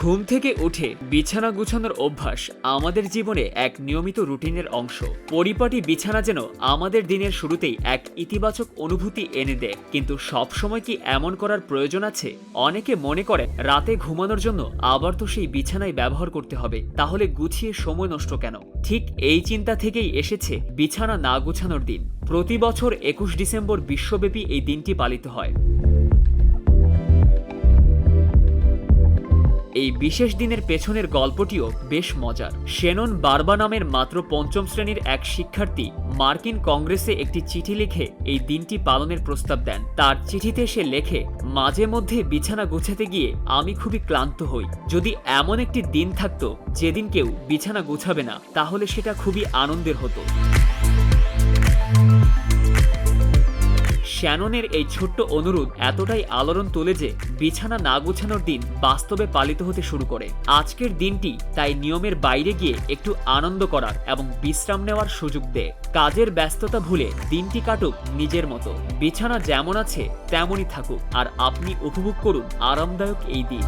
ঘুম থেকে উঠে বিছানা গুছানোর অভ্যাস আমাদের জীবনে এক নিয়মিত রুটিনের অংশ। পরিপাটি বিছানা যেন আমাদের দিনের শুরুতেই এক ইতিবাচক অনুভূতি এনে দেয়। কিন্তু সব সময় কি এমন করার প্রয়োজন আছে? অনেকে মনে করে রাতে ঘুমানোর জন্য আবার তো সেই বিছানায় ব্যবহার করতে হবে। তাহলে গুছিয়ে সময় নষ্ট কেন? ঠিক এই চিন্তা থেকেই এসেছে বিছানা না গুছানোর দিন। প্রতি বছর একুশ ডিসেম্বর বিশ্বব্যাপী এই দিনটি পালিত হয়। এই বিশেষ দিনের পেছনের গল্পটিও বেশ মজার। শেনন বারবা নামের মাত্র পঞ্চম শ্রেণির এক শিক্ষার্থী মার্কিন কংগ্রেসে একটি চিঠি লিখে এই দিনটি পালনের প্রস্তাব দেন। তার চিঠিতে সে লেখে, মাঝে মধ্যে বিছানা গোছাতে গিয়ে আমি খুবই ক্লান্ত হই। যদি এমন একটি দিন থাকতো, যেদিন কেউ বিছানা গোছাবে না, তাহলে সেটা খুবই আনন্দের হতো। শ্যাননের এই ছোট্ট অনুরোধ এতটাই আলোড়ন তোলে যে বিছানা না গোছানোর দিন বাস্তবে পালিত হতে শুরু করে। আজকের দিনটি তাই নিয়মের বাইরে গিয়ে একটু আনন্দ করার এবং বিশ্রাম নেওয়ার সুযোগ দেয় কাজের ব্যস্ততা ভুলে দিনটি কাটুক নিজের মতো। বিছানা যেমন আছে, তেমনই থাকুক। আর আপনি উপভোগ করুন আরামদায়ক এই দিন।